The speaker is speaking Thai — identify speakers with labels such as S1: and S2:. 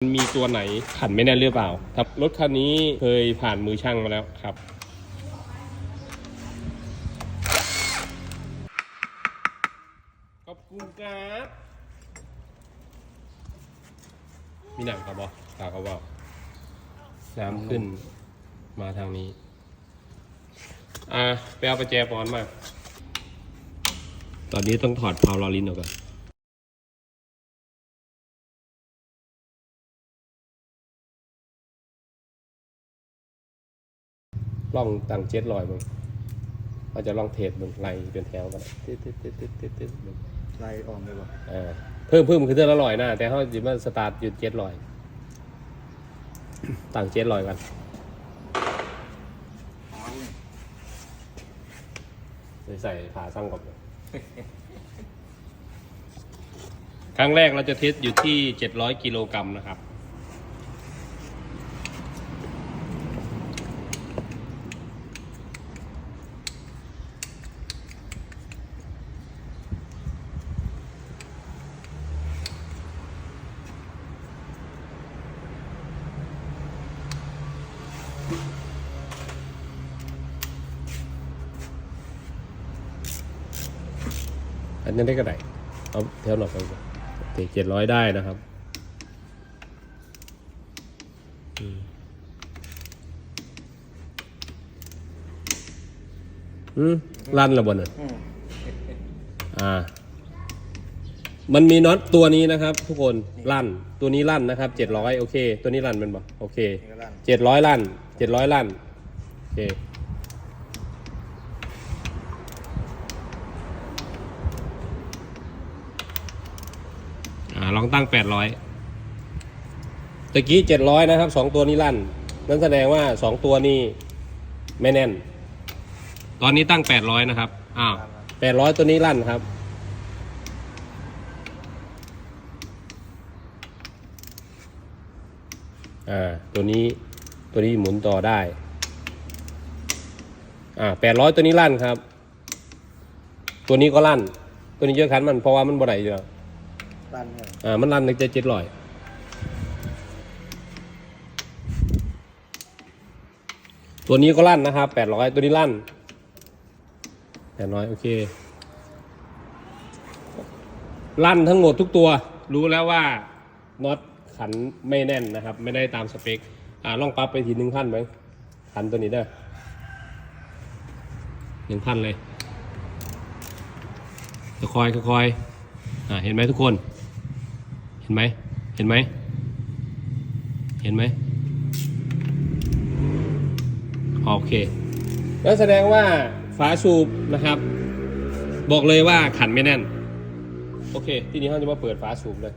S1: มีตัวไหนขันไม่แน่นหรือเปล่าครับรถคันนี้เคยผ่านมือช่างมาแล้วครับ ขอบคุณครับ มีหนังครับบอตาเขาบอกน้ำขึ้นมาทางนี้ อ่าไปเอาประแจปอนมา ตอนนี้ต้องถอดพาวลอลินออกก่อน ล่องตังเจ็ดลอยมึงเราจะลองเทสมึงไล่เป็นแถวกันติดติดติดติดติดติดมึง
S2: ไล่ออกเลยบ่
S1: เออเพิ่มเพิ่มคือเท่าละลอยนะแต่เขาจิมาสตาร์ทอยู่เจ็ดลอยต่างเจ็ดลอยกัน
S2: อ๋อนี่
S1: ใส่ใส่ขาสั่งก่อนครั้งแรกเราจะเทสอยู่ที่เจ็ดร้อยกิโลกรัมนะครับ อันนี้ได้ก็ได้เอาแถวหน่อยไปเจ็ดร้อยได้นะครับอืมอืมลั่นระบนอะ
S2: อืม
S1: อ่า มันมีน็อตตัวนี้นะครับ ทุกคนลั่นตัวนี้ลั่นนะครับเจ็ดร้อยโอเค ตัวนี้ลั่นเป็นบ่โอเค
S2: นี่ก็ลั่น
S1: เจ็ดร้อยลั่นเจ็ดร้อยลั่นโอเค ลองตั้งแปดร้อยตะกี้เจ็ดร้อยนะครับสองตัวนี้ลั่น นั่นแสดงว่าสองตัวนี้ไม่แน่น ตอนนี้ตั้งแปดร้อยนะครับอ้าวแปดร้อยตัวนี้ลั่นครับ อ่า ตัวนี้ตัวนี้หมุนต่อได้ อ่าแปดร้อยตัวนี้ลั่นครับ ตัวนี้ก็ลั่น ตัวนี้เยอะคันมันเพราะว่ามันบ่ได้อยู่แล้ว
S2: ลั่นเลย
S1: อ่ามันรันตั้งแต่เจ็ดร้อยตัวนี้ก็ลั่นนะครับแปดร้อยตัวนี้ลั่นแปดร้อยโอเค ลั่นทั้งหมดทุกตัว รู้แล้วว่าน็อตขันไม่แน่นนะครับ ไม่ได้ตามสเปค อ่าลองปรับไปทีหนึ่งพันไหมขันตัวนี้ได้หนึ่งพันเลยค่อยๆค่อยๆ เห็นไหมทุกคน เห็นไหม เห็นไหม เห็นไหม โอเคนั่นแสดงว่าฝาสูบนะครับ บอกเลยว่าขันไม่แน่น โอเค ทีนี้เราจะมาเปิดฝาสูบเลย